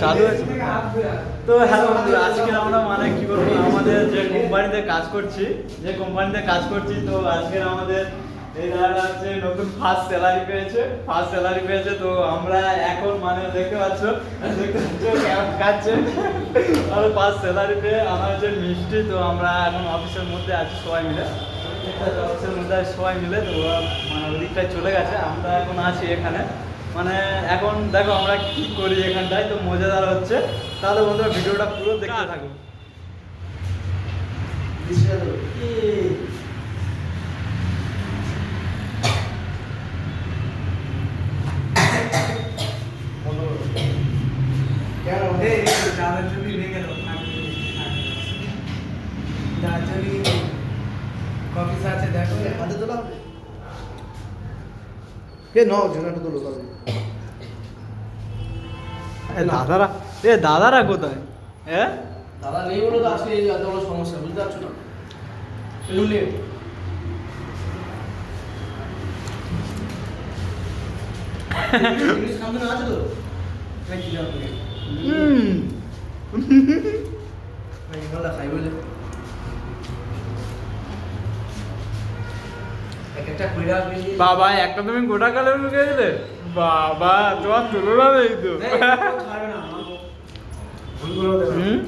চালু আছে তো হ্যালো বন্ধুরা আজকে আমরা মানে কি বলব, আমাদের যে কোম্পানিতে কাজ করছি, যে কোম্পানিতে কাজ করছি, তো আজকে আমাদের এই দাদাটা হচ্ছে নতুন ফার্স্ট স্যালারি পেয়েছে ফার্স্ট স্যালারি পেয়েছে, তো আমরা এখন মানে দেখতে পাচ্ছ দেখতে পাচ্ছ কেমন খাচ্ছে আর ফার্স্ট স্যালারি পেয়ে আমার হচ্ছে মিষ্টি, তো আমরা এখন অফিসের মধ্যে আছি সবাই মিলে। অফিসের মধ্যে সবাই মিলে, তো মানে ওদিকটায় চলে গেছে, আমরা এখন আছি এখানে। মানে এখন দেখো আমরা কি করি এখানটায় তো মজাদার হচ্ছে তাহলে বন্ধুরা ভিডিওটা পুরো দেখতে থাকো কফিস আছে দেখো হাতে তোলা হবে কে নাও জোনাটা তোলো তবে এ দাদারা এ দাদারা কোথায়? হ্যাঁ দাদা নেই বলে তো আজকে এত বড় সমস্যা বুঝতে পারছ না? ইংলিশ খামতে আছে তো? হুম। বাবা একটা তুমি গোটা কালে লুকিয়ে দিলে বাবা তোমার তুলনা নেই তো। হুম?